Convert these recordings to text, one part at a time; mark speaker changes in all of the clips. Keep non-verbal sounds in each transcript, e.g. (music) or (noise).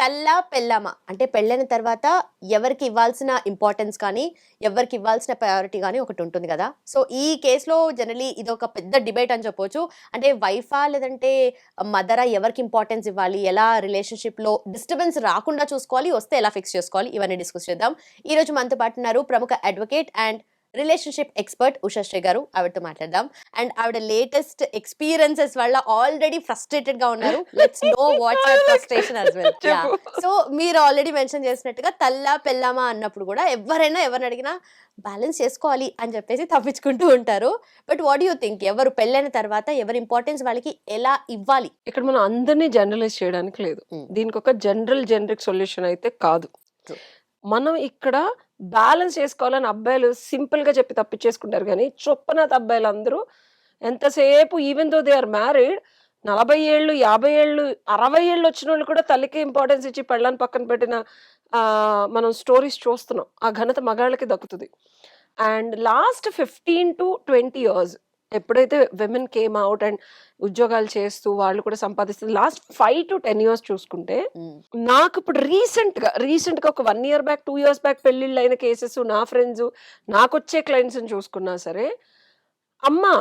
Speaker 1: తల్లా పెళ్ళామా? అంటే పెళ్ళైన తర్వాత ఎవరికి ఇవ్వాల్సిన ఇంపార్టెన్స్ కానీ ఎవరికి ఇవ్వాల్సిన ప్రయారిటీ కానీ ఒకటి ఉంటుంది కదా. సో ఈ కేసులో జనరలీ ఇది ఒక పెద్ద డిబేట్ అని చెప్పొచ్చు. అంటే వైఫా లేదంటే మదరా ఎవరికి ఇంపార్టెన్స్ ఇవ్వాలి? ఎలా రిలేషన్షిప్లో డిస్టర్బెన్స్ రాకుండా చూసుకోవాలి? వస్తే ఎలా ఫిక్స్ చేసుకోవాలి? ఇవన్నీ డిస్కస్ చేద్దాం. ఈరోజు మనతో పాటు ఉన్నారు ప్రముఖ advocate and relationship expert Ushasri గారు ఆవిడతో మాట్లాడదాం అండ్ ఆవిడ లేటెస్ట్ ఎక్స్పీరియన్సెస్ వల్ల ఆల్రెడీ ఫ్రస్ట్రేటెడ్గా ఉన్నారు let's know what's frustration Yeah.
Speaker 2: చెప్పు.
Speaker 1: సో మీరు ఆల్రెడీ మెన్షన్ చేసినట్టుగా తల్లా పెళ్ళామా అన్నప్పుడు కూడా ఎవరైనా ఎవరిని అడిగినా బ్యాలెన్స్ చేసుకోవాలి అని చెప్పేసి తప్పించుకుంటూ ఉంటారు బట్ వాట్ యూ థింక్ ఎవరు పెళ్ళైన తర్వాత ఎవరి ఇంపార్టెన్స్ వాళ్ళకి ఎలా ఇవ్వాలి
Speaker 2: ఇక్కడ మనం అందరినీ జనరలైజ్ చేయడానికి లేదు. దీనికి ఒక జనరల్ జనరిక్ సొల్యూషన్ అయితే కాదు. మనం ఇక్కడ బ్యాలెన్స్ చేసుకోవాలని అబ్బాయిలు సింపుల్గా చెప్పి తప్పించేసుకుంటారు కానీ చొప్పనాథ్ అబ్బాయిలు అందరూ ఎంతసేపు even though they are married నలభై ఏళ్ళు యాభై ఏళ్ళు అరవై ఏళ్ళు వచ్చిన వాళ్ళు కూడా తల్లికి ఇంపార్టెన్స్ ఇచ్చి పెళ్ళని పక్కన పెట్టిన మనం స్టోరీస్ చూస్తున్నాం. ఆ ఘనత మగాళ్ళకి దక్కుతుంది. And last fifteen to twenty years ఎప్పుడైతే విమెన్ కేమ్ అవుట్ అండ్ ఉద్యోగాలు చేస్తూ వాళ్ళు కూడా సంపాదిస్తుంది last five to ten years చూసుకుంటే నాకు ఇప్పుడు రీసెంట్గా రీసెంట్గా ఒక one year back two years back పెళ్ళిళ్ళు అయిన కేసెస్ నా ఫ్రెండ్స్ నాకు వచ్చే క్లయింట్స్ చూసుకున్నా సరే అమ్మా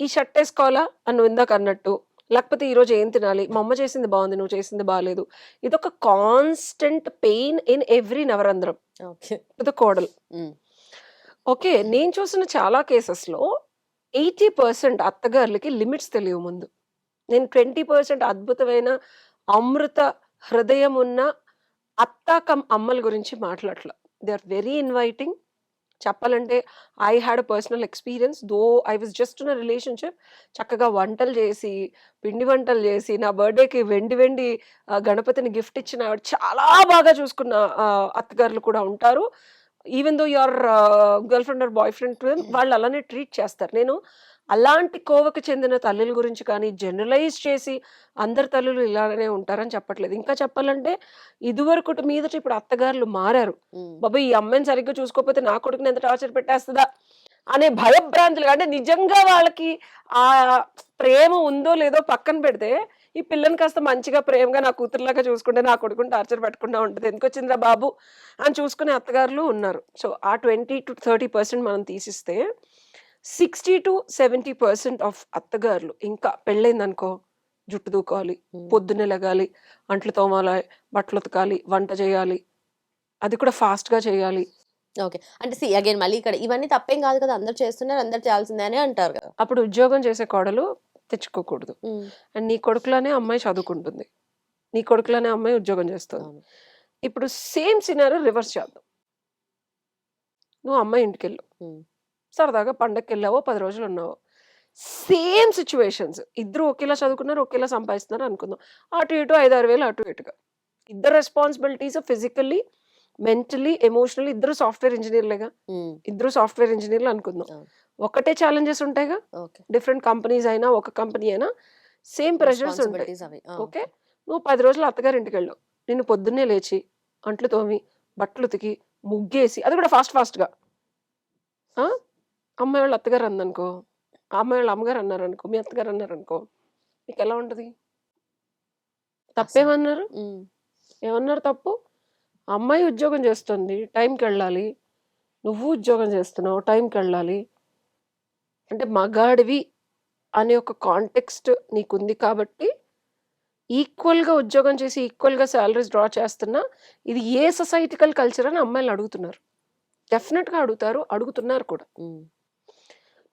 Speaker 2: ఈ షర్ట్ వేసుకోవాలా అని నువ్వు ఇందాక అన్నట్టు లేకపోతే ఈరోజు ఏం తినాలి? మా అమ్మ చేసింది బాగుంది నువ్వు చేసింది బాగాలేదు ఇది ఒక కాన్స్టెంట్ పెయిన్ ఇన్ ఎవ్రీ నవరంధ్రం
Speaker 1: ఓకే.
Speaker 2: కోడలు. ఓకే నేను చూసిన చాలా కేసెస్లో ఎయిటీ పర్సెంట్ అత్తగారులకి లిమిట్స్ తెలియవు ముందు. నేను ట్వంటీ పర్సెంట్ అద్భుతమైన అమృత హృదయం ఉన్న అత్త కమ్ అమ్మల గురించి మాట్లాడలే దే ఆర్ వెరీ ఇన్వైటింగ్. చెప్పాలంటే I had a personal experience though I was just in relationship. చక్కగా వంటలు చేసి పిండి వంటలు చేసి నా బర్త్డేకి వెండి వెండి గణపతిని గిఫ్ట్ ఇచ్చిన చాలా బాగా చూసుకున్న అత్తగారులు కూడా ఉంటారు. Even though your girl friend or boy friend వాళ్ళు అలానే ట్రీట్ చేస్తారు. నేను అలాంటి కోవకు చెందిన తల్లుల గురించి కానీ జనరలైజ్ చేసి అందరి తల్లులు ఇలానే ఉంటారని చెప్పట్లేదు. ఇంకా చెప్పాలంటే ఇదివరకు మీదట ఇప్పుడు అత్తగారులు మారారు. బాబా ఈ అమ్మాయిని సరిగ్గా చూసుకోకపోతే నా కొడుకుని ఎంత టార్చర్ పెట్టేస్తుందా? అనే భయభ్రాంతులు. అంటే నిజంగా వాళ్ళకి ఆ ప్రేమ ఉందో లేదో పక్కన పెడితే ఈ పిల్లని కాస్త మంచిగా ప్రేమగా నా కూతురులాగా చూసుకుంటే నా కొడుకుని టార్చర్ పెట్టకుండా ఉంటుంది. ఎందుకు వచ్చిందిరా బాబు? అని చూసుకునే అత్తగారులు ఉన్నారు. సో ఆ ట్వంటీ టు థర్టీ పర్సెంట్ మనం తీసిస్తే sixty to seventy percent of అత్తగారులు ఇంకా పెళ్ళైందనుకో జుట్టు దూకోవాలి పొద్దున్నే లెగాలి అంట్లు తోమాలి బట్టలు ఉతకాలి వంట చేయాలి. అది కూడా fast గా చేయాలి.
Speaker 1: ఓకే. అంటే సి అగైన్ మళ్ళీ ఇక్కడ ఇవన్నీ తప్పేం కాదు కదా. అందరు చేస్తున్నారు అందరు చేయాల్సిందే అని అంటారు కదా.
Speaker 2: అప్పుడు ఉద్యోగం చేసే కోడలు తెచ్చుకోకూడదు. అండ్ నీ కొడుకులోనే అమ్మాయి చదువుకుంటుంది. నీ కొడుకులోనే అమ్మాయి ఉద్యోగం చేస్తుంది. ఇప్పుడు సేమ్ సినారో రివర్స్ చేద్దాం. నువ్వు అమ్మాయి ఇంటికి వెళ్ళు. సరదాగా పండగకి వెళ్ళావో పది రోజులు ఉన్నావో. Same situations. ఇద్దరు ఒకేలా చదువుకున్నారు ఒకేలా సంపాదిస్తున్నారు అనుకుందాం. అటు ఇటు ఐదు ఆరు వేలు అటు ఇటుగా. ఇద్దరు రెస్పాన్సిబిలిటీస్ ఫిజికల్లీ మెంటలీ ఎమోషనల్లీ ఇద్దరు సాఫ్ట్వేర్ ఇంజనీర్లేగా. ఇద్దరు సాఫ్ట్వేర్ ఇంజనీర్లు అనుకుందాం. ఒకటే ఛాలెంజెస్ ఉంటాయిగా? డిఫరెంట్ కంపెనీస్ అయినా ఒక కంపెనీ అయినా సేమ్ ప్రెషర్స్ ఉంటాయి. ఓకే? నువ్వు పది రోజులు అత్తగారి ఇంటికి వెళ్ళావు నిన్ను పొద్దున్నే లేచి అంట్లు తోమి బట్టలు ఉతికి ముగ్గేసి అది కూడా ఫాస్ట్ ఫాస్ట్గా అమ్మాయి వాళ్ళు అత్తగారు అందనుకో అమ్మాయి వాళ్ళు అమ్మగారు అన్నారు అనుకో మీ అత్తగారు అన్నారు అనుకో మీకు ఎలా ఉంటుంది? తప్పేమన్నారు. ఏమన్నారు తప్పు? అమ్మాయి ఉద్యోగం చేస్తుంది టైంకి వెళ్ళాలి. నువ్వు ఉద్యోగం చేస్తున్నావు టైంకి వెళ్ళాలి. అంటే మగాడివి అనే ఒక కాంటెక్స్ట్ నీకుంది కాబట్టి ఈక్వల్గా ఉద్యోగం చేసి ఈక్వల్గా శాలరీస్ డ్రా చేస్తున్నా ఇది ఏ సొసైటికల్ కల్చర్ అని అమ్మాయిలు అడుగుతున్నారు డెఫినెట్గా అడుగుతారు అడుగుతున్నారు కూడా.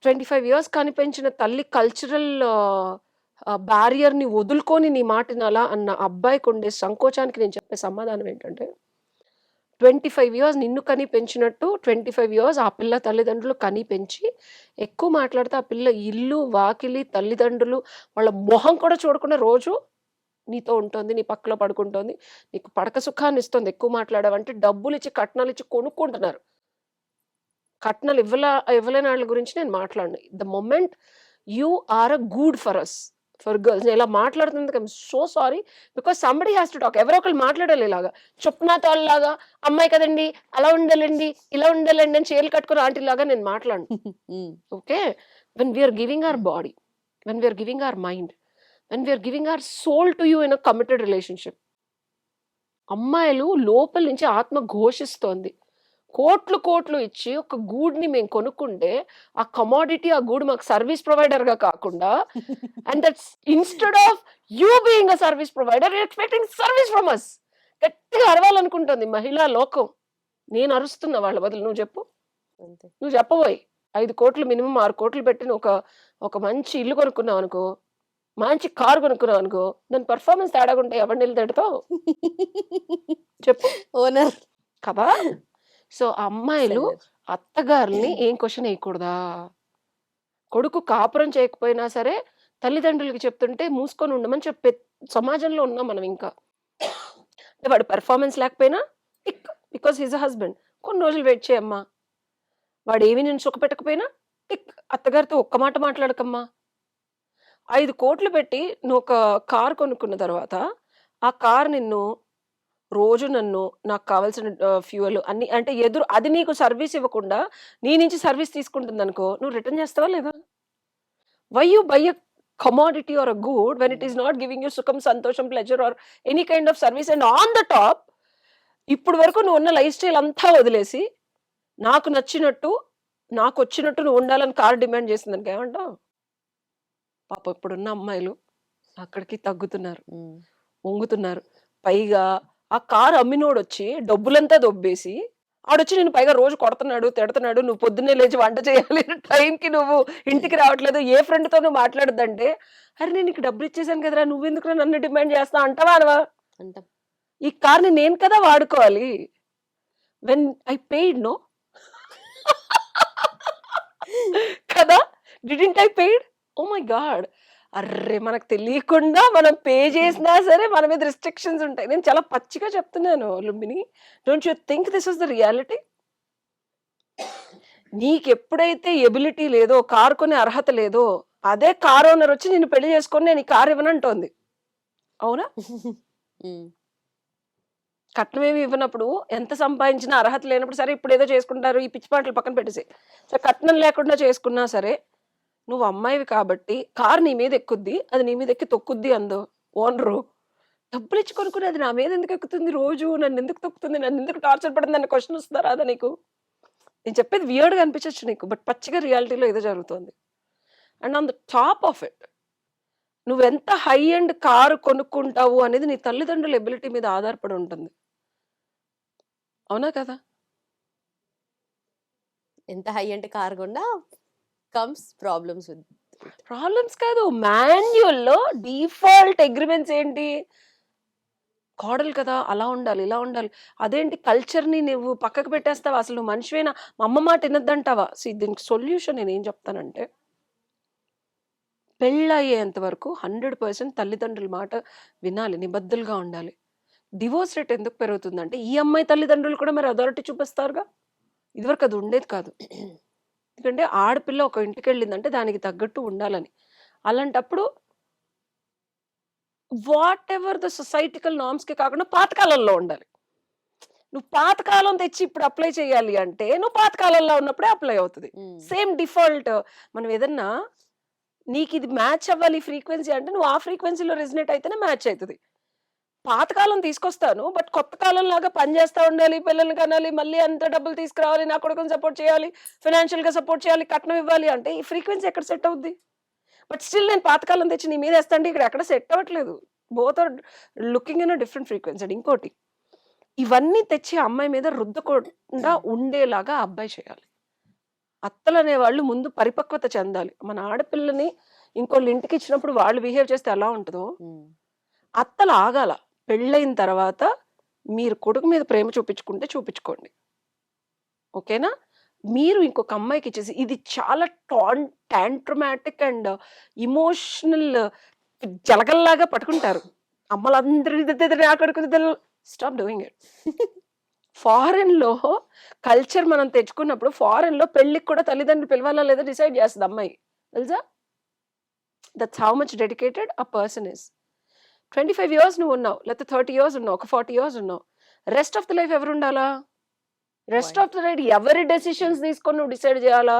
Speaker 2: ట్వంటీ ఫైవ్ ఇయర్స్ కనిపించిన తల్లి కల్చరల్ బ్యారియర్ని వదులుకొని నీ మాట వినాలా అన్న అబ్బాయికి ఉండే సంకోచానికి నేను చెప్పే సమాధానం ఏంటంటే ట్వంటీ ఫైవ్ ఇయర్స్ నిన్ను కని పెంచినట్టు ట్వంటీ ఫైవ్ ఇయర్స్ ఆ పిల్ల తల్లిదండ్రులు కని పెంచి ఎక్కువ మాట్లాడితే ఆ పిల్ల ఇల్లు వాకిలి తల్లిదండ్రులు వాళ్ళ మొహం కూడా చూడకుండా రోజు నీతో ఉంటుంది నీ పక్కలో పడుకుంటుంది నీకు పడక సుఖాన్ని ఇస్తుంది ఎక్కువ మాట్లాడావంటే డబ్బులు ఇచ్చి కట్నాలు ఇచ్చి కొనుక్కుంటున్నారు. కట్నాలు ఇవ్వలే ఇవ్వలేని వాళ్ళ గురించి నేను మాట్లాడను. The moment you are a good for us for girls. నేను ఇలా మాట్లాడుతున్నందుకు I'm so sorry. Because somebody has to talk. ఎవరో ఒకరు మాట్లాడాలి ఇలాగా. చొప్పునాతో లాగా అమ్మాయి కదండి అలా ఉండాలండి ఇలా ఉండాలండి అని చీరలు కట్టుకుని ఆంటీ లాగా నేను మాట్లాడను.
Speaker 1: ఉమ్.
Speaker 2: Okay? When we're giving our body when we're giving our mind when we're giving our soul to you in a committed relationship అమ్మాయిలు లోపల నుంచి ఆత్మ ఘోషిస్తోంది. కోట్లు కోట్లు ఇచ్చి ఒక గూడ్ని మేము కొనుక్కుంటే ఆ కమాడిటీ ఆ గూడ్ మాకు సర్వీస్ ప్రొవైడర్గా కాకుండా and that's instead of you being a service provider expecting service from us గట్టిగా అరవాలనుకుంటుంది మహిళా లోకం. నేను అరుస్తున్నా వాళ్ళ బదులు నువ్వు చెప్పు. నువ్వు చెప్పబోయ్. ఐదు కోట్లు మినిమం ఆరు కోట్లు పెట్టి నువ్వు ఒక ఒక మంచి ఇల్లు కొనుక్కున్నావు అనుకో మంచి కారు కొనుక్కున్నావు అనుకో దాని పర్ఫార్మెన్స్ తేడాగా ఉంటే ఎవరిని వెళ్ళి తిడతావు? (laughs) చెప్పు.
Speaker 1: ఓనర్
Speaker 2: కదా? సో అమ్మాయిలు అత్తగారుల్ని ఏం క్వశ్చన్ వేయకూడదా కొడుకు కాపురం చేయకపోయినా సరే తల్లిదండ్రులకి చెప్తుంటే మూసుకొని ఉండమని చెప్పే సమాజంలో ఉన్నాం మనం ఇంకా. అంటే వాడు పెర్ఫార్మెన్స్ లేకపోయినా టిక్ బికాస్ హిజ్ హస్బెండ్ కొన్ని రోజులు వెయిట్ చేయమ్మా. వాడు ఏమి నేను సుఖపెట్టకపోయినా టిక్ అత్తగారితో ఒక్క మాట మాట్లాడకమ్మా. ఐదు కోట్లు పెట్టి నువ్వు ఒక కార్ కొనుక్కున్న తర్వాత ఆ కార్ నిన్ను రోజు నన్ను నాకు కావాల్సిన ఫ్యూయల్ అన్ని అంటే ఎదురు అది నీకు సర్వీస్ ఇవ్వకుండా నీ నుంచి సర్వీస్ తీసుకుంటుంది అనుకో నువ్వు రిటర్న్ చేస్తావా లేదా? Why you buy a commodity or a good when it is not giving you సుఖం సంతోషం pleasure or any kind of service and on the top ఇప్పుడు వరకు నువ్వు ఉన్న లైఫ్ స్టైల్ అంతా వదిలేసి నాకు నచ్చినట్టు నాకు వచ్చినట్టు నువ్వు ఉండాలని కార్ డిమాండ్ చేసిందని ఏమంటావు పాప ఇప్పుడున్న అమ్మాయిలు అక్కడికి తగ్గుతున్నారు. వంగుతున్నారు. పైగా ఆ కారు అమ్మినోడు వచ్చి డబ్బులంతా దొబ్బేసి ఆడొచ్చి నేను పైగా రోజు కొడుతున్నాడు తిడుతున్నాడు నువ్వు పొద్దున్నే లేచి వంట చేయాలి టైంకి నువ్వు ఇంటికి రావట్లేదు ఏ ఫ్రెండ్తో నువ్వు మాట్లాడద్దంటే అరే నేను నీకు డబ్బులు ఇచ్చేసాను కదరా నువ్వెందుకు నన్ను డిమాండ్ చేస్తా అంటావా అనవా?
Speaker 1: అంటాం.
Speaker 2: ఈ కార్ని నేను కదా వాడుకోవాలి. వెన్ ఐ పెయిడ్ నో కదా? Didn't I paid oh my god array మనకు తెలియకుండా మనం పే చేసినా సరే మన మీద రిస్ట్రిక్షన్స్ ఉంటాయి. నేను చాలా పచ్చిగా చెప్తున్నాను Lumbini. Don't you think this is the reality నీకు ఎప్పుడైతే ఎబిలిటీ లేదో కారు కొనే అర్హత లేదో అదే కార్ ఓనర్ వచ్చి నేను పెళ్ళి చేసుకొని నేను ఈ కార్ ఇవ్వనంటోంది అవునా? (laughs) కట్నం ఏమి ఇవ్వనప్పుడు ఎంత సంపాదించినా అర్హత లేనప్పుడు సరే ఇప్పుడు ఏదో చేసుకుంటారు ఈ పిచ్చి పాటలు పక్కన పెట్టేసి సరే కట్నం లేకుండా చేసుకున్నా సరే నువ్వు అమ్మాయివి కాబట్టి కార్ నీ మీద ఎక్కుద్ది అది నీ మీద ఎక్కి తొక్కుద్ది అందో ఓనరు. డబ్బులు ఇచ్చి కొనుక్కుని అది నా మీద ఎందుకు ఎక్కుతుంది రోజు? నన్ను ఎందుకు తొక్కుతుంది? నన్ను ఎందుకు టార్చర్ పడుతుంది అన్న క్వశ్చన్ వస్తుందా రాదా నీకు? నేను చెప్పేది వియర్డ్గా అనిపించచ్చు నీకు బట్ పచ్చిగా రియాలిటీలో ఏదో జరుగుతుంది. And on the top of it నువ్వెంత హై అండ్ కారు కొనుక్కుంటావు అనేది నీ తల్లిదండ్రుల ఎబిలిటీ మీద ఆధారపడి ఉంటుంది. అవునా కదా?
Speaker 1: ఎంత హై అంటే కార్ కొన్నా కమ్స్ ప్రాబ్లమ్స్ విత్
Speaker 2: ప్రాబ్లమ్స్ కాదు మాన్యువల్లో డిఫాల్ట్ అగ్రిమెంట్స్ ఏంటి? కోడలు కదా అలా ఉండాలి ఇలా ఉండాలి. అదేంటి కల్చర్ని నువ్వు పక్కకు పెట్టేస్తావా? అసలు నువ్వు మనిషివేనా? మా అమ్మ మాట వినద్దంటావా? సో దీనికి సొల్యూషన్ నేను ఏం చెప్తానంటే పెళ్ళయ్యేంత వరకు హండ్రెడ్ పర్సెంట్ తల్లిదండ్రుల మాట వినాలి నిబద్ధులుగా ఉండాలి. డివోర్స్ రేట్ ఎందుకు పెరుగుతుందంటే ఈ అమ్మాయి తల్లిదండ్రులు కూడా మరి అథారిటీ చూపిస్తారుగా? ఇదివరకు అది ఉండేది కాదు. ఎందుకంటే ఆడపిల్ల ఒక ఇంటికి వెళ్ళిందంటే దానికి తగ్గట్టు ఉండాలని. అలాంటప్పుడు వాట్ ఎవర్ ద సొసైటికల్ నార్మ్స్కి కాకుండా పాతకాలంలో ఉండాలి. నువ్వు పాతకాలం తెచ్చి ఇప్పుడు అప్లై చేయాలి అంటే నువ్వు పాతకాలంలో ఉన్నప్పుడే అప్లై అవుతుంది. సేమ్ డిఫాల్ట్ మనం ఏదన్నా నీకు ఇది మ్యాచ్ అవ్వాలి ఫ్రీక్వెన్సీ అంటే నువ్వు ఆ ఫ్రీక్వెన్సీలో రెసినేట్ అయితేనే మ్యాచ్ అవుతుంది పాతకాలం తీసుకొస్తాను బట్ కొత్త కాలం లాగా పని చేస్తూ ఉండాలి పిల్లల్ని కనాలి మళ్ళీ అంత డబ్బులు తీసుకురావాలి నా కొడుకుని సపోర్ట్ చేయాలి ఫైనాన్షియల్గా సపోర్ట్ చేయాలి కట్నం ఇవ్వాలి అంటే ఈ ఫ్రీక్వెన్సీ ఎక్కడ సెట్ అవుద్ది? బట్ స్టిల్ నేను పాతకాలం తెచ్చి నీ మీద వేస్తాంటే ఇక్కడ ఎక్కడ సెట్ అవ్వట్లేదు. Both are looking in different frequency and ఇంకోటి ఇవన్నీ తెచ్చి అమ్మాయి మీద రుద్దకుండా ఉండేలాగా అబ్బాయి చేయాలి. అత్తలు అనేవాళ్ళు ముందు పరిపక్వత చెందాలి. మన ఆడపిల్లని ఇంకోళ్ళు ఇంటికి ఇచ్చినప్పుడు వాళ్ళు బిహేవ్ చేస్తే ఎలా ఉంటుందో? అత్తలు ఆగాల. పెళ్ళైన తర్వాత మీరు కొడుకు మీద ప్రేమ చూపించుకుంటే చూపించుకోండి. ఓకేనా? మీరు ఇంకొక అమ్మాయికి ఇచ్చేసి ఇది చాలా టాన్ టాంట్రమాటిక్ అండ్ ఇమోషనల్ జలగల్లాగా పట్టుకుంటారు. అమ్మలందరి ఆ కొడుకు స్టాప్ డూయింగ్ ఇట్. ఫారెన్లో కల్చర్ మనం తెచ్చుకున్నప్పుడు ఫారెన్లో పెళ్ళికి కూడా తల్లిదండ్రులు పిలవాలా లేదా డిసైడ్ చేస్తుంది అమ్మాయి. తెలుసా? That's how much dedicated a person is. Twenty five years నువ్వు ఉన్నావు లేకపోతే థర్టీ ఇయర్స్ ఉన్నావు ఒక ఫార్టీ ఇయర్స్ ఉన్నావు. రెస్ట్ ఆఫ్ ద లైఫ్ ఎవరు ఉండాలా? రెస్ట్ ఆఫ్ ద లైఫ్ ఎవరి డెసిషన్స్ తీసుకొని నువ్వు డిసైడ్ చేయాలా?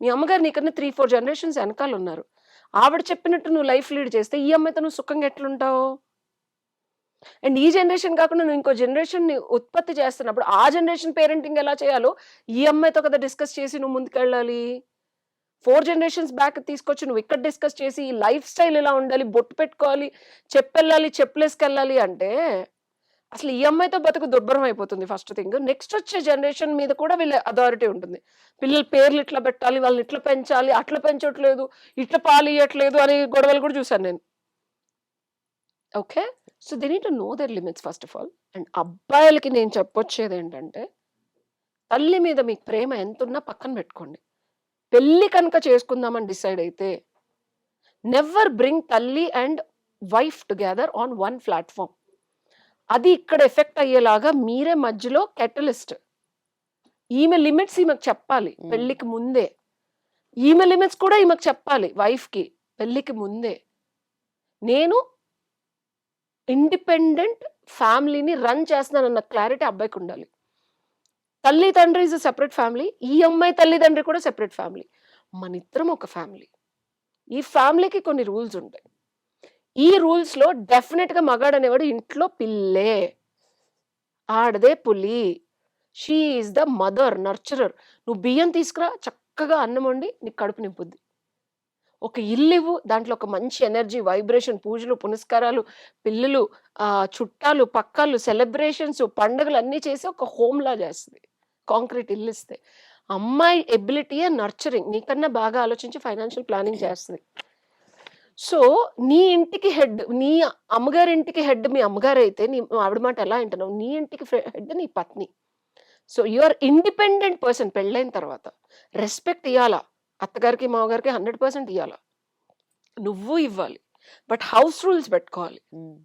Speaker 2: మీ అమ్మగారు నీకన్నా త్రీ ఫోర్ జనరేషన్స్ వెనకాల ఉన్నారు. ఆవిడ చెప్పినట్టు నువ్వు లైఫ్ లీడ్ చేస్తే ఈ అమ్మాయితో నువ్వు సుఖంగా ఎట్లుంటావు? అండ్ ఈ జనరేషన్ కాకుండా నువ్వు ఇంకో జనరేషన్‌ని ఉత్పత్తి చేస్తున్నప్పుడు, ఆ జనరేషన్ పేరెంటింగ్ ఎలా చేయాలో ఈ అమ్మాయితో కదా డిస్కస్ చేసి నువ్వు ముందుకెళ్ళాలి. ఫోర్ జనరేషన్స్ బ్యాక్ తీసుకొచ్చి నువ్వు ఇక్కడ డిస్కస్ చేసి ఈ లైఫ్ స్టైల్ ఇలా ఉండాలి, బొట్టు పెట్టుకోవాలి, చెప్పెళ్ళాలి, చెప్పలేసుకెళ్ళాలి అంటే అసలు ఈ అమ్మాయితో బతుకు దుర్భరం అయిపోతుంది ఫస్ట్ థింగ్. నెక్స్ట్ వచ్చే జనరేషన్ మీద కూడా వీళ్ళ అథారిటీ ఉంటుంది. పిల్లల పేర్లు ఇట్లా పెట్టాలి, వాళ్ళని ఇట్లా పెంచాలి, అట్లా పెంచట్లేదు, ఇట్లా పాలియ్యట్లేదు అనే గొడవలు కూడా చూసాను నేను. Okay. So they need to know their limits first of all. And అబ్బాయిలకి నేను చెప్పొచ్చేది ఏంటంటే తల్లి మీద మీకు ప్రేమ ఎంత ఉన్నా పక్కన పెట్టుకోండి. పెళ్ళి కనుక చేసుకుందామని డిసైడ్ అయితే, నెవర్ బ్రింగ్ తల్లి and wife together on one platform. అది ఇక్కడ ఎఫెక్ట్ అయ్యేలాగా మీరే మధ్యలో కెటలిస్ట్. ఈమె లిమిట్స్ ఈమెకు చెప్పాలి. పెళ్ళికి ముందే. ఈమె లిమిట్స్ కూడా ఈమెకు చెప్పాలి వైఫ్‌కి పెళ్ళికి ముందే. నేను ఇండిపెండెంట్ ఫ్యామిలీని రన్ చేస్తున్నానన్న క్లారిటీ అబ్బాయికుండాలి. తల్లి, తండ్రి ఇస్ ఎ సెపరేట్ ఫ్యామిలీ. ఈ అమ్మాయి తల్లిదండ్రి కూడా సెపరేట్ ఫ్యామిలీ. మన ఇద్దరం ఒక ఫ్యామిలీ. ఈ ఫ్యామిలీకి కొన్ని రూల్స్ ఉంటాయి. ఈ రూల్స్‌లో డెఫినిట్‌గా మగాడనేవాడు ఇంట్లో పిల్లే. ఆడదే పులి. She is the mother, nurturer. నువ్వు బియ్యం తీసుకురా చక్కగా అన్నం వండి నీకు కడుపు నింపుద్ది. ఒక ఇల్లివ్వు దాంట్లో ఒక మంచి ఎనర్జీ, వైబ్రేషన్, పూజలు, పునస్కారాలు, పిల్లలు, చుట్టాలు, పక్కాలు, సెలబ్రేషన్స్, పండుగలు అన్నీ చేసి ఒక హోమ్‌లా చేస్తుంది కాంక్రీట్ ఇల్లిస్తే. అమ్మాయి ఎబిలిటీయే నర్చరింగ్. నీకన్నా బాగా ఆలోచించి ఫైనాన్షియల్ ప్లానింగ్ చేస్తది. సో, నీ ఇంటికి హెడ్ నీ అమ్మగారింటికి హెడ్ మీ అమ్మగారైతే నీ ఆవిడ మాట ఎలా వింటున్నావు? నీ ఇంటికి హెడ్ నీ పత్ని. So, you are independent person పెళ్ళైన తర్వాత. రెస్పెక్ట్ ఇయ్యాల. అత్తగారికి, మామగారికి 100% ఇయ్యాల. నువ్వు ఇవ్వాలి. బట్ హౌస్ రూల్స్ పెట్టుకోవాలి.
Speaker 1: హ్మ్.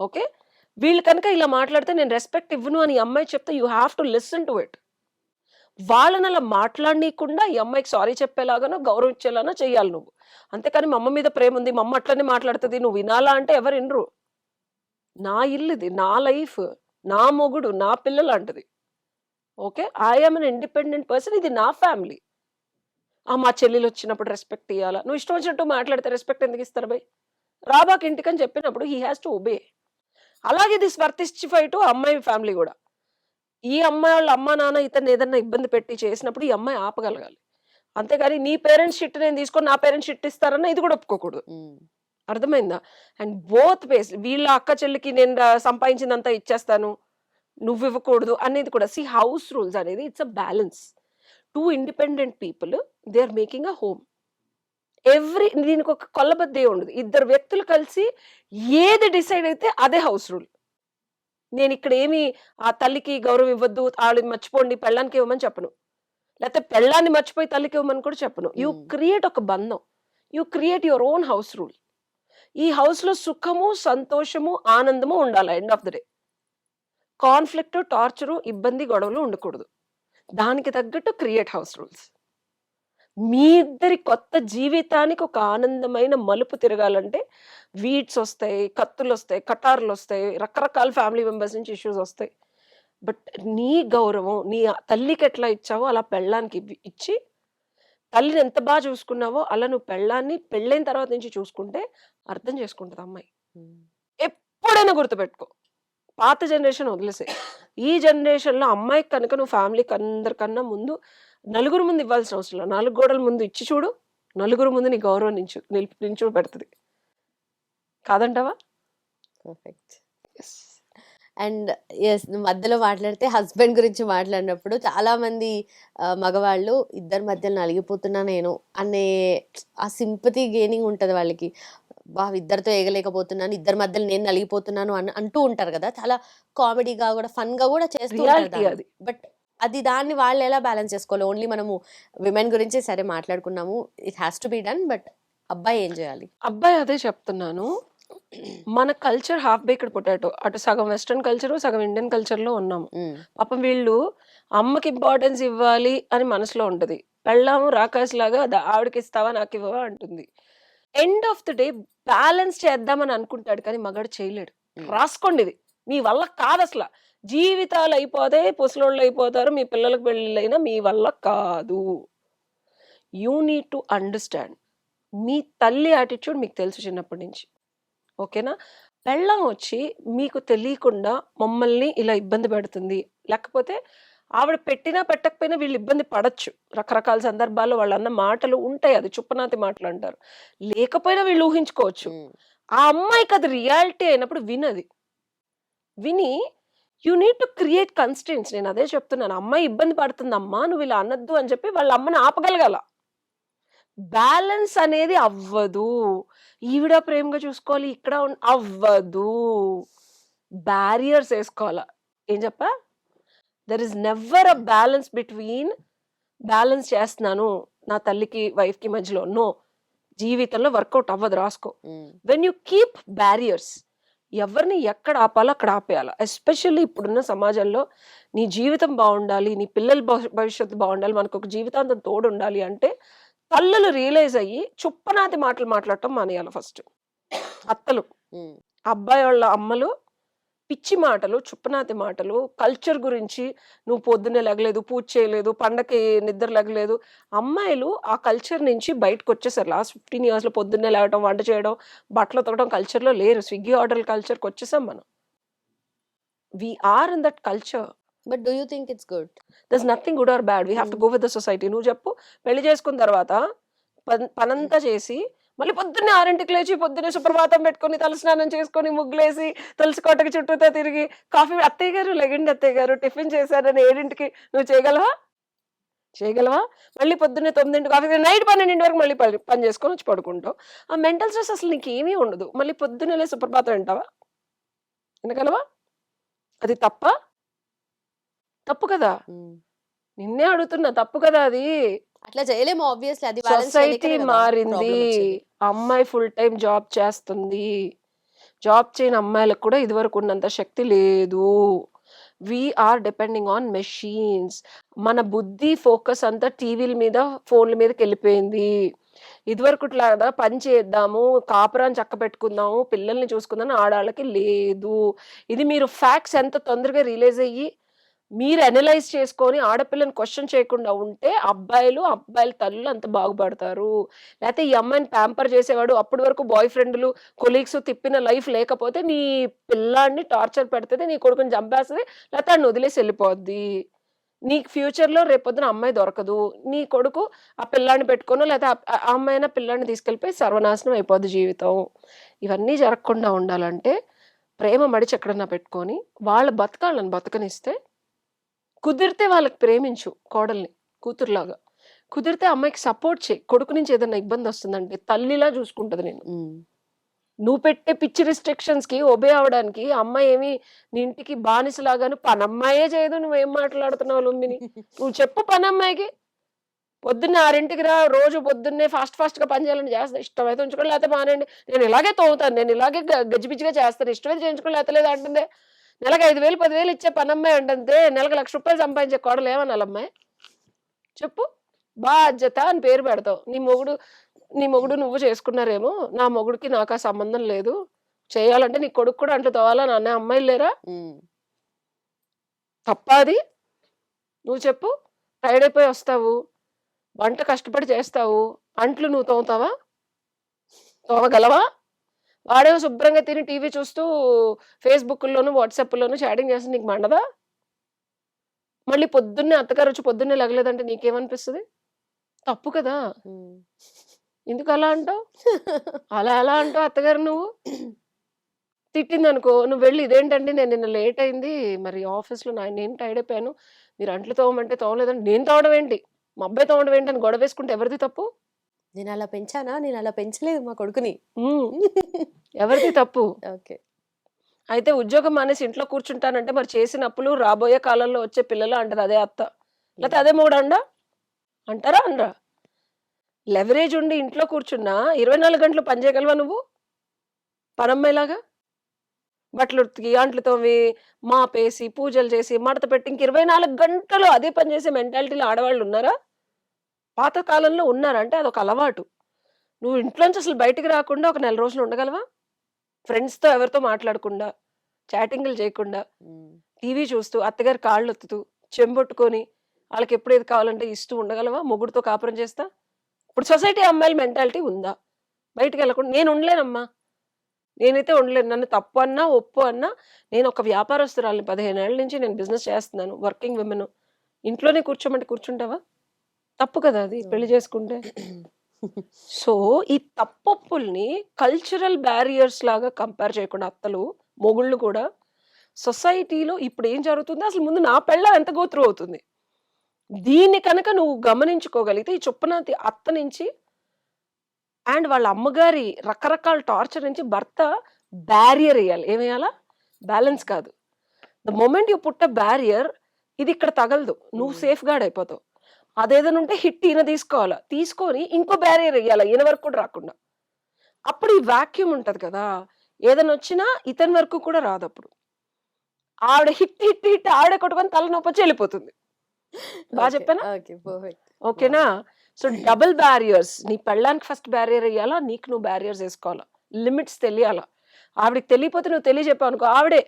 Speaker 2: ఓకే. వీళ్ళు కనుక ఇలా మాట్లాడితే నేను రెస్పెక్ట్ ఇవ్వను అని అమ్మాయి చెప్తే you have to listen to it. వాళ్ళని అలా మాట్లాడనీయకుండా ఈ అమ్మాయికి సారీ చెప్పేలాగానో, గౌరవించేలానో చేయాలి నువ్వు. అంతేకాని మా అమ్మ మీద ప్రేముంది, మా అమ్మ అట్లనే మాట్లాడుతుంది నువ్వు వినాలా అంటే ఎవరు వినరు నా ఇల్లిది, నా లైఫ్, నా మొగుడు, నా పిల్ల లాంటిది. Okay. I'm an independent person. ఇది నా ఫ్యామిలీ. ఆ! మా చెల్లెలొచ్చినప్పుడు రెస్పెక్ట్ ఇవ్వాలా నువ్వు ఇష్టం వచ్చినట్టు మాట్లాడితే రెస్పెక్ట్ ఎందుకు ఇస్తారు బయ్? రాబాకి ఇంటికని చెప్పినప్పుడు హీ హాస్ టు ఒబే. అలాగే దిస్ వర్తిస్టిఫై టు అమ్మాయి ఫ్యామిలీ కూడా ఈ అమ్మాయి వాళ్ళ అమ్మా, నాన్న ఇతన్ని ఏదన్నా ఇబ్బంది పెట్టి చేసినప్పుడు ఈ అమ్మాయి ఆపగలగాలి. అంతేగాని నీ పేరెంట్స్ షిట్ నేను తీసుకొని నా పేరెంట్స్ షిట్ ఇస్తారన్న ఇది కూడా ఒప్పుకోకూడదు. అర్థమైందా? అండ్ బోత్ వేస్ వీళ్ళ అక్క చెల్లికి నేను డ సంపాదించిందంతా ఇచ్చేస్తాను. నువ్వివ్వకూడదు అనేది కూడా సీ హౌస్ రూల్స్ అనేది it's a balance. 2 independent people they are making a home. Every దీనికొక కొల్లబద్దే ఉండదు. ఇద్దరు వ్యక్తులు కలిసి ఏది డిసైడ్ అయితే అదే హౌస్ రూల్. నేనిక్కడ ఏమి ఆ తల్లికి గౌరవం ఇవ్వద్దు, ఆవిడని మర్చిపోండి, పెళ్ళానికి ఇవ్వమని చెప్పను. లేతే పెళ్ళాన్ని మర్చిపోయి తల్లికి ఇవ్వమని కూడా చెప్పను. యూ. క్రియేట్ ఒక బంధం. You create your own house rule. ఈ హౌస్‌లో సుఖము, సంతోషము, ఆనందము ఉండాలి end of the day. Conflict, torture, ఇబ్బంది, గొడవలు ఉండకూడదు. దానికి తగ్గట్టు క్రియేట్ హౌస్ రూల్స్. మీ ఇద్దరి కొత్త జీవితానికి ఒక ఆనందమైన మలుపు తిరగాలంటే వీడ్స్ ఒస్తాయి, కత్తులొస్తాయి, కటార్‌లొస్తాయి, రకరకాల ఫ్యామిలీ మెంబర్స్ నుంచి ఇష్యూస్ ఒస్తాయి. బట్ నీ గౌరవం నీ తల్లికి ఎట్లా ఇచ్చావో అలా పెళ్ళానికి ఇచ్చి తల్లిని ఎంత బా చూసుకున్నావో అలా నువ్వు పెళ్ళాన్ని పెళ్ళైన తర్వాత నుంచి చూసుకుంటే అర్థం చేసుకుంటది అమ్మాయి. ఎప్పుడైనా గుర్తుపెట్టుకో. పాత జనరేషన్ వదిలేసేయి. ఈ జనరేషన్‌లో అమ్మాయికి కనుక నువ్వు ఫ్యామిలీకి అందరికన్నా ముందు నలుగురు ముందు ఇవ్వాల్సిన అవసరం లేదు. నాలుగు గోడల ముందు ఇచ్చి చూడు. నలుగురు ముందు నీ గౌరవం నించు నిలిపి నించోబెడతది. కాదంటావా?
Speaker 1: పర్ఫెక్ట్. అండ్ యెస్ మధ్యలో మాట్లాడితే హస్బెండ్ గురించి మాట్లాడినప్పుడు చాలామంది మగవాళ్ళు ఇద్దరి మధ్యలో నలిగిపోతున్నా నేను అనే ఆ సింపతి గెయినింగ్ ఉంటది వాళ్ళకి. అబ్బా! ఇద్దరితో ఏగలేకపోతున్నాను, ఇద్దరి మధ్యలో నేను నలిగిపోతున్నాను అని అంటూ ఉంటారు గదా! చాలా కామెడీగా గూడా, ఫన్‌గా గూడా చేస్తూ ఉంటారు. బట్ అది దాన్ని వాళ్ళు ఎలా బ్యాలెన్స్ చేసుకోవాలి? ఓన్లీ మనము విమెన్ గురించే సరే మాట్లాడుకున్నాము. It has to be done. But అబ్బాయి ఏం చేయాలి?
Speaker 2: అబ్బాయి అదే చెప్తున్నాను. మన కల్చర్ హాఫ్ బేక్డ్ పొటాటో. అటు సగం వెస్టర్న్ కల్చరు, సగం ఇండియన్ కల్చర్‌లో ఉన్నాము.
Speaker 1: హ్మ్.
Speaker 2: పాపం వీళ్ళు అమ్మకి ఇంపార్టెన్స్ ఇవ్వాలి అని మనసులో ఉంటది. పెళ్ళాము రాకాసిలాగా ద ఆవిడకిస్తావా నాకివ్వవా అంటుంది. End of the day balance చేద్దామని అనుకుంటాడు కానీ మగాడు చేయలేడు. రాసుకోండి ఇది. మీ వల్ల కాదసల. జీవితాలు అయిపోతాయి, ముసలోళ్ళు అయిపోతారు, మీ పిల్లలకి పెళ్ళిళ్ళైనా మీ వల్ల కాదు. You need to understand. మీ తల్లి యాటిట్యూడ్ మీకు తెలుసు చిన్నప్పటి నుంచి. ఓకేనా? పెళ్ళాం వచ్చి మీకు తెలియకుండా మమ్మల్ని ఇలా ఇబ్బంది పెడుతుంది. లేకపోతే ఆవిడ పెట్టినా పెట్టకపోయినా వీళ్ళు ఇబ్బంది పడచ్చు. రకరకాల సందర్భాల్లో వాళ్ళు అన్న మాటలు ఉంటాయి. అది చుప్పనాతి మాటలు అంటారు. లేకపోయినా వీళ్ళు ఊహించుకోవచ్చు. ఆ అమ్మాయికి అది రియాలిటీ అయినప్పుడు వినది. విని you need to create constants నేను అదే చెప్తున్నాను. అమ్మాయి ఇబ్బంది పడుతుంది అమ్మా నువ్వు ఇలా అనొద్దు అని చెప్పి వాళ్ళ అమ్మని ఆపగలగాల. బ్యాలెన్స్ అనేది అవ్వదు. ఈవిడ ప్రేమగా చూసుకోవాలి ఇక్కడ అవ్వదు. బ్యారియర్స్ వేసుకోవాలా. ఏం చెప్పా? There is never a balance between balance చేస్తున్నాను నా తల్లికి వైఫ్కి మధ్యలో. నో జీవితంలో వర్కౌట్ అవ్వదు. రాసుకో. వెన్ యూ కీప్ బ్యారియర్స్ ఎవరిని ఎక్కడ ఆపాలో అక్కడ ఆపేయాలి. ఎస్పెషల్లీ ఇప్పుడున్న సమాజంలో నీ జీవితం బాగుండాలి నీ పిల్లల భవి- భవిష్యత్తు బాగుండాలి మనకు ఒక జీవితాంతం తోడు ఉండాలి అంటే తల్లులు రియలైజ్ అయ్యి చుప్పనాతి మాటలు మాట్లాడటం మానేయాలి ఫస్ట్ అత్తలు. అబ్బాయి వాళ్ళ అమ్మలు పిచ్చి మాటలు చుప్పనాతి మాటలు కల్చర్ గురించి నువ్వు పొద్దున్నే లెగలేదు పూజ చేయలేదు పండకి నిద్ర లెగలేదు. అమ్మాయిలు ఆ కల్చర్ నుంచి బయటకు వచ్చేసారు లాస్ట్ ఫిఫ్టీన్ ఇయర్స్లో పొద్దున్నే లేవడం వంట చేయడం బట్టలు తొక్కడం కల్చర్లో లేరు. స్విగ్గీ ఆర్డర్ కల్చర్కి వచ్చేసాం మనం we're in that culture
Speaker 1: but do you think it's good
Speaker 2: thus nothing good or bad we have to go with the society నువ్వు చెప్పు. పెళ్ళి చేసుకున్న తర్వాత పన్- పనంతా చేసి మళ్ళీ పొద్దున్నే ఆరింటికి లేచి పొద్దున్నే సుప్రభాతం పెట్టుకొని తలస్నానం చేసుకొని ముగ్గులేసి తులసి కోటకి చుట్టూతో తిరిగి కాఫీ అత్తయ్య గారు లెగండి అత్తయ్య గారు టిఫిన్ చేశారని ఏడింటికి నువ్వు చేయగలవా? చేయగలవా? మళ్ళీ పొద్దున్నే తొమ్మిదింటికి కాఫీ నైట్ పన్నెండింటి వరకు మళ్ళీ పని పని చేసుకొని వచ్చి పడుకుంటావు. ఆ మెంటల్ స్ట్రెస్ అసలు నీకు ఏమీ ఉండదు. మళ్ళీ పొద్దున్నే సుప్రభాతం వింటావా? వినగలవా? అది తప్ప? తప్పు కదా. నిన్నే అడుగుతున్నా తప్పు కదా అది?
Speaker 1: అట్లా చేయలేము ఆబ్వియస్లీ అది
Speaker 2: సొసైటీ మారింది. అమ్మాయి ఫుల్ టైం జాబ్ చేస్తుంది. జాబ్ చేయని అమ్మాయిలకు కూడా ఇదివరకు ఉన్నంత శక్తి లేదు. వీఆర్ డిపెండింగ్ ఆన్ మెషీన్స్ మన బుద్ధి ఫోకస్ అంతా టీవీల మీద ఫోన్ల మీదకి వెళ్ళిపోయింది. ఇదివరకు లాగా పని చేద్దాము కాపురాన్ని చక్క పెట్టుకుందాము పిల్లల్ని చూసుకుందాం ఆడాళ్ళకి లేదు. ఇది మీరు ఫ్యాక్ట్స్ ఎంత తొందరగా రిలీజ్ అయ్యి మీరు అనలైజ్ చేసుకొని ఆడపిల్లని క్వశ్చన్ చేయకుండా ఉంటే అబ్బాయిలు అబ్బాయిల తల్లులు అంత బాగుపడతారు. లేకపోతే ఈ అమ్మాయిని ప్యాంపర్ చేసేవాడు అప్పటి వరకు బాయ్ ఫ్రెండ్లు కొలీగ్స్ తిప్పిన లైఫ్ లేకపోతే నీ పిల్లాడిని టార్చర్ పెడుతుంది నీ కొడుకుని చంపేస్తుంది లేకపోతే ఆయన వదిలేసి వెళ్ళిపోద్ది. నీకు ఫ్యూచర్లో రేపొద్దున అమ్మాయి దొరకదు. నీ కొడుకు ఆ పిల్లాన్ని పెట్టుకోను లేకపోతే ఆ- ఆ అమ్మాయిన పిల్లాన్ని తీసుకెళ్ళిపోయి సర్వనాశనం అయిపోద్ది జీవితం. ఇవన్నీ జరగకుండా ఉండాలంటే ప్రేమ మడిచి ఎక్కడన్నా పెట్టుకొని వాళ్ళ బతకాలను బతకనిస్తే కుదిరితే వాళ్ళకి ప్రేమించు కోడల్ని కూతురులాగా. కుదిరితే అమ్మాయికి సపోర్ట్ చేయి. కొడుకు నుంచి ఏదైనా ఇబ్బంది వస్తుందంటే తల్లిలా చూసుకుంటది నేను నువ్వు పెట్టే పిచ్చి రిస్ట్రిక్షన్స్కి ఒబే అవడానికి అమ్మాయి ఏమి నీ ఇంటికి బానిసలాగాను పనమ్మాయే చేయదు నువ్వేం మాట్లాడుతున్నావు లుంబిని? (laughs) నువ్వు చెప్పు పనమ్మాయికి. పొద్దున్నే ఆరింటికి రా రోజు పొద్దున్నే ఫాస్ట్ ఫాస్ట్గా పని చేయాలని చేస్తా ఇష్టమైతే ఉంచుకోండి లేకపోతే మానేయండి నేను ఇలాగే తోముతాను నేను ఇలాగే గజిబిజిగా చేస్తాను ఇష్టమైతే చేయించుకోండి లేకపోతే లేదు అంటుంది. నెలకు ఐదు వేలు పదివేలు ఇచ్చే పనమ్మాయి అంటే నెలకు లక్ష రూపాయలు సంపాదించే కోడలు ఏమనాలి అమ్మాయి చెప్పు. బాధ్యత అని పేరు పెడతావు. నీ మొగుడు నీ మొగుడు నువ్వు చేసుకున్నారేమో నా మొగుడికి నాకు ఆ సంబంధం లేదు. చేయాలంటే నీ కొడుకు కూడా అంటూ తోవాలని అనే అమ్మాయిలు లేరా?
Speaker 1: ఉమ్,
Speaker 2: తప్ప అది నువ్వు చెప్పు. టైర్డ్ అయిపోయి వస్తావు. వంట కష్టపడి చేస్తావు. అంట్లు నువ్వు తోముతావా? తోమగలవా? వాడేమో శుభ్రంగా తిని టీవీ చూస్తూ ఫేస్బుక్లోను వాట్సాప్లోను చాటింగ్ చేస్తే నీకు మండదా? మళ్ళీ పొద్దున్నే అత్తగారు వచ్చి పొద్దున్నే లగలేదంటే నీకేమనిపిస్తుంది? తప్పు కదా. ఎందుకు అలా అంటావు? (laughs) అలా ఎలా అంటావు అత్తగారు నువ్వు? తిట్టింది అనుకో నువ్వు వెళ్ళి. ఇదేంటండి? నేను నిన్న లేట్ అయింది. మరి ఆఫీస్లో నా నేను టైడ్ అయిపోయాను. మీరు అంట్లు తోమంటే తోమలేదండి నేను తోమడం ఏంటి? మా అబ్బాయి తోమడం ఏంటి అని గొడవ వేసుకుంటే ఎవరిది తప్పు?
Speaker 1: నేను అలా పెంచానా? నేను అలా పెంచలేదు మా కొడుకుని. (laughs)
Speaker 2: ఎవరిది తప్పు?
Speaker 1: ఓకే.
Speaker 2: అయితే ఉద్యోగం మానేసి ఇంట్లో కూర్చుంటానంటే మరి చేసిన అప్పులు రాబోయే కాలంలో వచ్చే పిల్లలు అంటది అదే అత్త. లేకపోతే అదే మూడు అండా అంటారా అనరా? లెవరేజ్ ఉండి ఇంట్లో కూర్చున్నా ఇరవై నాలుగు గంటలు పని చేయగలవా నువ్వు? పనమ్మాయిలాగా బట్టలు ఉతికి అంట్లు తోమి మాపేసి పూజలు చేసి మడత పెట్టి ఇంక ఇరవై నాలుగు గంటలు అదే పని చేసే మెంటాలిటీలో ఆడవాళ్ళు ఉన్నారా? పాత కాలంలో ఉన్నారా అంటే అదొక అలవాటు. నువ్వు ఇంట్లోంచి అసలు బయటికి రాకుండా ఒక నెల రోజులు ఉండగలవా? ఫ్రెండ్స్తో ఎవరితో మాట్లాడకుండా చాటింగ్లు చేయకుండా టీవీ చూస్తూ అత్తగారి కాళ్ళు ఒత్తుతూ చెంబొట్టుకొని వాళ్ళకి ఎప్పుడు ఏది కావాలంటే ఇస్తూ ఉండగలవా? మొగుడుతో కాపురం చేస్తా? ఇప్పుడు సొసైటీ అమ్మాయిల మెంటాలిటీ ఉందా? బయటికి వెళ్ళకుండా నేను ఉండలేనమ్మా. నేనైతే ఉండలేను. నన్ను తప్పు అన్నా ఒప్పు అన్నా నేను ఒక వ్యాపారస్తురాలిని పదిహేను ఏళ్ళ నుంచి నేను బిజినెస్ చేస్తున్నాను. Working women. ఇంట్లోనే కూర్చోమంటే కూర్చుంటావా? తప్పు కదా అది పెళ్ళి చేసుకుంటే? (clears throat) సో ఈ తప్పొప్పుల్ని కల్చరల్ బ్యారియర్స్ లాగా కంపేర్ చేయకుండా అత్తలు మొగుళ్ళు కూడా సొసైటీలో ఇప్పుడు ఏం జరుగుతుంది? అసలు ముందు నా పెళ్ళ ఎంత గోత్రు అవుతుంది? దీన్ని కనుక నువ్వు గమనించుకోగలిగితే ఈ చొప్పున అత్త నుంచి అండ్ వాళ్ళ అమ్మగారి రకరకాల టార్చర్ నుంచి భర్త బ్యారియర్ వేయాలి. ఏమేయాలా? బ్యాలెన్స్ కాదు. The moment you put a barrier ఇది ఇక్కడ తగలదు. నువ్వు. సేఫ్ గార్డ్ అయిపోతావు. అదేదైనా ఉంటే హిట్ ఈయన తీసుకోవాలా? తీసుకొని ఇంకో బ్యారియర్ వేయాలి? ఈయన వరకు కూడా రాకుండా. అప్పుడు ఈ వాక్యూమ్ ఉంటది కదా ఏదైనా వచ్చినా ఇతని వరకు కూడా రాదు అప్పుడు. ఆవిడ హిట్ హిట్ హిట్ ఆవిడ కొట్టుకొని తల నొప్పి వెళ్ళిపోతుంది బాగా చెప్పానా? ఓకేనా? సో డబుల్ బ్యారియర్స్ నీ పెళ్ళానికి ఫస్ట్ బ్యారియర్ వేయాలా? నీకు నువ్వు బ్యారియర్స్ వేసుకోవాలా? లిమిట్స్ తెలియాలా? ఆవిడకి తెలియపోతే నువ్వు తెలియజెప్పావు అనుకో ఆవిడే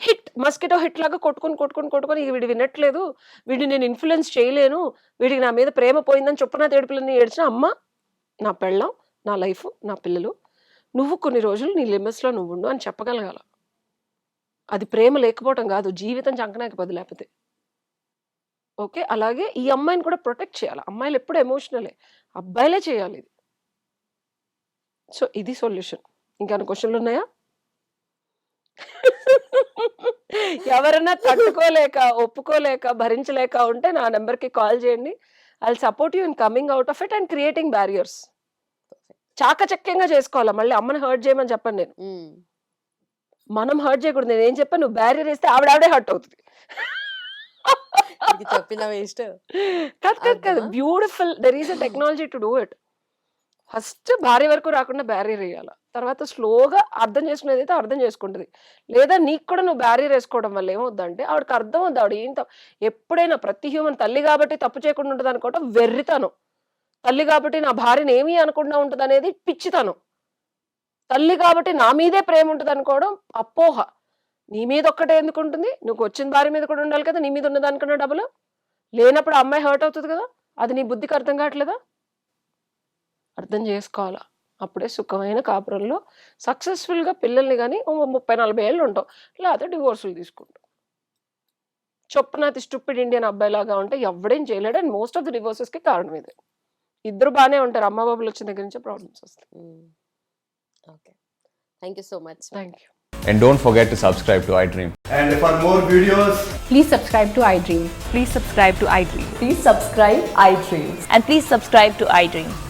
Speaker 2: హిట్ మస్కిటో హిట్ లాగా కొట్టుకొని కొట్టుకొని కొట్టుకొని వీడి వినట్లేదు. వీడిని నేను ఇన్ఫ్లుయెన్స్ చేయలేను. వీడికి నా మీద ప్రేమ పోయిందని చొప్పున తేడుపులని ఏడ్చిన అమ్మ నా పెళ్ళం నా లైఫ్ నా పిల్లలు నువ్వు కొన్ని రోజులు నీ లిమిట్స్లో నువ్వు ఉండు అని చెప్పగలగాల. అది ప్రేమ లేకపోవటం కాదు జీవితం చంకనాకి పది లేకపోతే. ఓకే? అలాగే ఈ అమ్మాయిని కూడా ప్రొటెక్ట్ చేయాలి. అమ్మాయిలు ఎప్పుడు ఎమోషనలే అబ్బాయిలే చేయాలి ఇది. సో ఇది సొల్యూషన్ ఇంకా క్వశ్చన్లు ఉన్నాయా? ఎవరైనా తట్టుకోలేక ఒప్పుకోలేక భరించలేక ఉంటే నా నెంబర్కి కాల్ చేయండి. I support you in coming out of it and creating barriers చాకచక్యంగా చేసుకోవాలి? మళ్ళీ అమ్మని హర్ట్ చేయమని చెప్పను నేను. మనం హర్ట్ చేయకూడదు. నేను ఏం చెప్పాను నువ్వు బ్యారియర్ వేస్తే ఆవిడ ఆవిడే హర్ట్ అవుతుంది
Speaker 1: చెప్పిన వేస్ట్
Speaker 2: కాదు కాదు కాదు.
Speaker 1: అర్థమా?
Speaker 2: Beautiful there is a technology to do it first భార్య వరకు రాకుండా బ్యారియర్ వేయాలి? తర్వాత స్లోగా అర్థం చేసుకునేది అయితే అర్థం చేసుకుంటుంది. లేదా నీకు కూడా నువ్వు బ్యారియర్ వేసుకోవడం వల్ల ఏమవుద్దంటే ఆవిడకి అర్థం అవుద్ది ఆవిడ ఏం ఎప్పుడైనా ప్రతి హ్యూమన్ తల్లి కాబట్టి తప్పు చేయకుండా ఉంటుంది అనుకోవటం వెర్రితనం. తల్లి కాబట్టి నా భార్యను ఏమీ అనకుండా ఉంటుంది అనేది పిచ్చితనం. తల్లి కాబట్టి నా మీదే ప్రేమ ఉంటుంది అనుకోవడం అపోహ. నీ మీద ఒక్కటే ఎందుకు ఉంటుంది? నువ్వు వచ్చిన భార్య మీద కూడా ఉండాలి కదా నీ మీద ఉన్నదానికన్నా డబ్బులు లేనప్పుడు ఆ అమ్మాయి హర్ట్ అవుతుంది కదా? అది నీ బుద్ధికి అర్థం కావట్లేదా? అర్థం చేసుకోవాలా? అప్పుడే సుఖమైన కాపురంలో సక్సెస్ఫుల్గా పిల్లల్ని కానీ ముప్పై నలభై ఏళ్ళు ఉంటాం లేకపోతే డివోర్సులు తీసుకుంటాం చొప్పునాతి స్టూపిడ్ ఇండియన్ అబ్బాయి లాగా ఉంటే ఎవడేం చేయలేడు అండ్ మోస్ట్ ఆఫ్ ది డివోర్సెస్కి కారణం ఇదే ఇద్దరు బాగానే ఉంటారు అమ్మ బాబులు వచ్చిన దగ్గర నుంచే ప్రాబ్లమ్స్ వస్తాయి
Speaker 1: okay thank you so much
Speaker 2: thank you
Speaker 3: And don't forget to subscribe to iDream.
Speaker 4: And for more videos,
Speaker 5: Please subscribe to iDream.
Speaker 6: Please subscribe to iDream.
Speaker 5: Please subscribe iDream.
Speaker 6: And please subscribe to iDream.